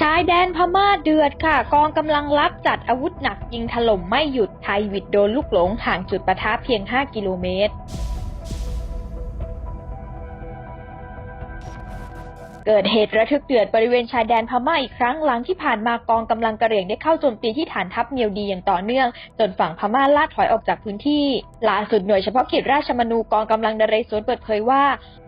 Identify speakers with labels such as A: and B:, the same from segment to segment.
A: ชายแดนพม่าเดือดค่ะ กองกำลังลับจัดอาวุธหนักยิงถล่มไม่หยุดไทยวิดโดนลูกหลงห่างจุดปะทะเพียง 5 กิโลเมตร เกิดเหตุระทึกเดือดบริเวณชายแดนพม่าอีกครั้งหลังที่ผ่านมากองกำลังกระเหรี่ยงได้เข้าโจมตีที่ฐานทัพเมียวดีอย่างต่อเนื่อง จนฝั่งพม่าล่าถอยออกจากพื้นที่ล่าสุดหน่วยเฉพาะกิจราชมนูกองกำลังนเรศวรเปิดเผยว่า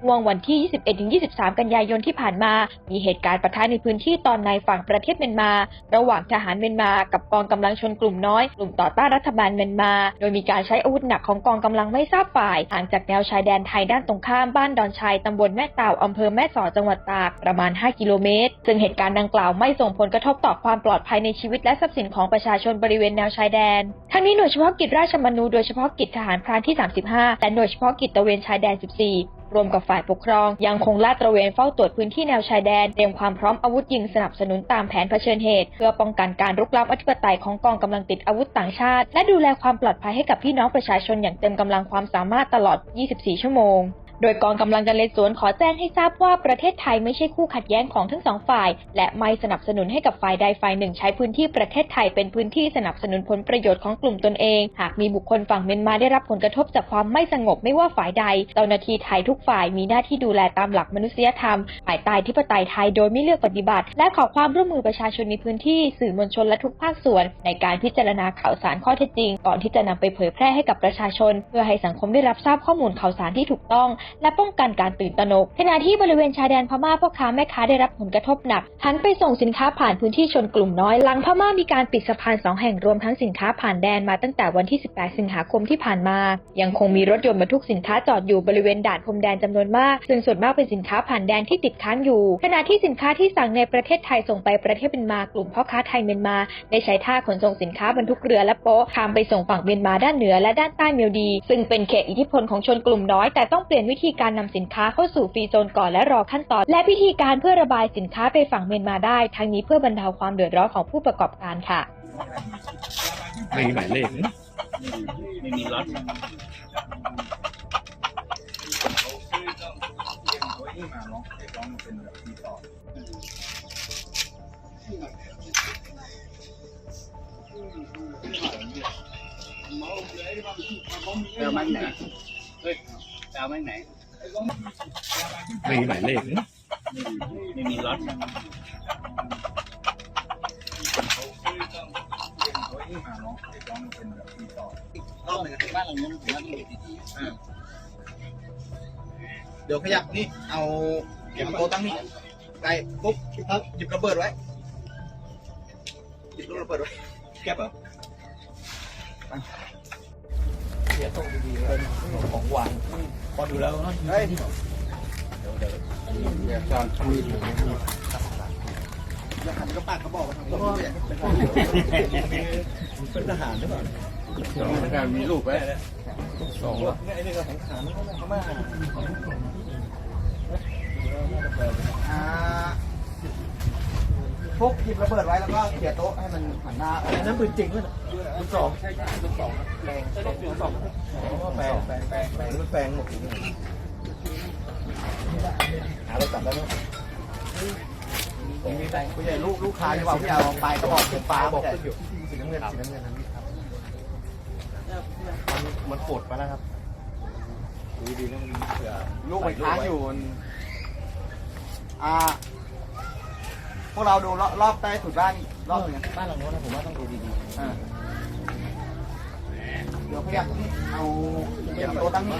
A: ห่วงวันที่ 21-23 กันยายนที่ผ่านมา มีเหตุการณ์ปะทะในพื้นที่ตอนในฝั่งประเทศเมียนมา ระหว่างทหารเมียนมากับกองกำลังชนกลุ่มน้อยกลุ่มต่อต้านรัฐบาลเมียนมา โดยมีการใช้อาวุธหนักของกองกำลังไม่ทราบฝ่ายห่างจากแนวชายแดนไทยด้านตรงข้ามบ้านดอนชัยตำบลแม่เต่าอำเภอแม่สอดจังหวัดตากประมาณ 5 กิโลเมตร ซึ่งเหตุการณ์ดังกล่าวไม่ส่งผลกระทบต่อความปลอดภัยในชีวิตและทรัพย์สินของประชาชนบริเวณแนวชายแดน ทั้งนี้หน่วยเฉพาะกิจราชมนูโดยเฉพาะกิจทหารพรานที่ 35 และหน่วยเฉพาะกิจตะเวนชายแดน 14รวมกับฝ่ายปกครอง ยังคงลาดตระเวนเฝ้าตรวจพื้นที่แนวชายแดน เตรียมความพร้อมอาวุธยิงสนับสนุนตามแผนเผชิญเหตุ เพื่อป้องกันการรุกล้ำอธิปไตยของกองกำลังติดอาวุธต่างชาติ และดูแลความปลอดภัยให้กับพี่น้องประชาชนอย่างเต็มกำลังความสามารถตลอด 24 ชั่วโมง โดยกองกำลังนเรศวรขอแจ้งให้ทราบว่าประเทศไทยไม่ใช่คู่ขัดแย้งของทั้งสองฝ่าย และไม่สนับสนุนให้กับฝ่ายใดฝ่ายหนึ่งใช้พื้นที่ประเทศไทยเป็นพื้นที่สนับสนุนผลประโยชน์ของกลุ่มตนเอง หากมีบุคคลฝั่งเมียนมาได้รับผลกระทบจากความไม่สงบไม่ว่าฝ่ายใด เจ้าหน้าที่ไทยทุกฝ่ายมีหน้าที่ดูแลตามหลักมนุษยธรรมภายใต้ทิปไตยไทยโดยไม่เลือกปฏิบัติ และขอความร่วมมือประชาชนในพื้นที่สื่อมวลชนและทุกภาคส่วน ในการพิจารณาข่าวสารข้อเท็จจริง ก่อนที่จะนำไปเผยแพร่ให้กับประชาชน เพื่อให้สังคมได้รับทราบข้อมูลข่าวสารที่ถูกต้องและป้องกันการตื่นตระหนก ขณะที่บริเวณชายแดนพม่าพ่อค้าแม่ค้าได้รับผลกระทบหนัก หันไปส่งสินค้าผ่านพื้นที่ชนกลุ่มน้อย หลังพม่ามีการปิดสะพานสองแห่งรวมทั้งสินค้าผ่านแดนมาตั้งแต่วันที่ 18 สิงหาคมที่ผ่านมา ยังคงมีรถยนต์บรรทุกสินค้าจอดอยู่บริเวณด่านพรมแดนจำนวนมาก ซึ่งส่วนมากเป็นสินค้าผ่านแดนที่ติดค้างอยู่ ขณะที่สินค้าที่สั่งในประเทศไทยส่งไปประเทศเมียนมากลุ่มพ่อค้าไทยเมียนมา ได้ใช้ท่าขนส่งสินค้าบรรทุกเรือและโป๊ะข้ามไปส่งฝั่งเมียนมาด้านเหนือและด้านใต้เมียวดี ซึ่งเป็นเขตอิทธิพลของชนกลุ่มน้อยแต่ต้องเปลี่ยนวิธีการนำสินค้าเข้าสู่ฟรีโซนก่อนและรอขั้นตอน และพิธีการเพื่อระบายสินค้าไปฝั่งเมียนมาได้ ทั้งนี้เพื่อบรรเทาความเดือดร้อนของผู้ประกอบการค่ะ
B: ไม่มีหมายเลขนะ
C: ไม่มีรถ
D: เออมันไหน เฮ้ยเอามันไหน
B: ไม่มีหมายเลขนะ
C: ไม่มีรถ
D: รอบหนึ่งอะบ้านหลังนี้มันถือว่าต้องอยู่ดีๆเดี๋ยวขยับนี่ เอาเก็บโต๊ะตั้งนี่ไกลปุ๊บครับหยิบระเบิดไว้หยิบลูกระเบิดไว้แก็บเหรอ
B: ของวาง พอดูแล้ว
D: เฮ้ย
B: จานมีด
D: อย่าหันกระปากกระบอกมาทางนี้เนี่ย
B: เป็นทหารหรือเปล่าการมีลูกไหมสองวะ
D: อ่า ปุ๊บหยิบระเบิดไว้แล้วก็เขี่ยโต๊ะให้มันหันหน้าออก
B: นั่นปืนจริงด้วยปืนสองใช่ใช่ปืนสองแรงปืนสองแปลงแปลงแปลงแปลงมันแปลงหมดหาเราจับได้ไหมมีแปลง
D: ผู้ใหญ่ลูกลูกค้าจะบอกพี่เอาไปกระบอกเป็นฟ้า
B: บอก
D: ใหญ่
B: ขึ้นอยู่สีน้ำเงินสีน้ำเงินนั้นครับมันมันปวดไปแล้วครับดูดีนะมันเผื่อ
D: ลูกมันค้างอยู่มันอ่า พวกเราดูรอบรอบใต้ถุดบ้านรอบหนึงอะ
B: บ้านหลังโน้นนะผมว่าต้องดูดี
D: อ่าเดี๋ยวขยับนี่เอาเก็บโต๊ะตั้งนี่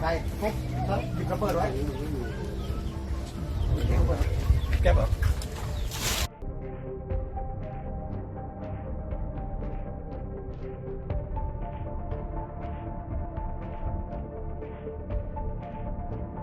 D: ใช่ปุ๊บหยิบระเบิดไว้
B: ๆ แก้แบบ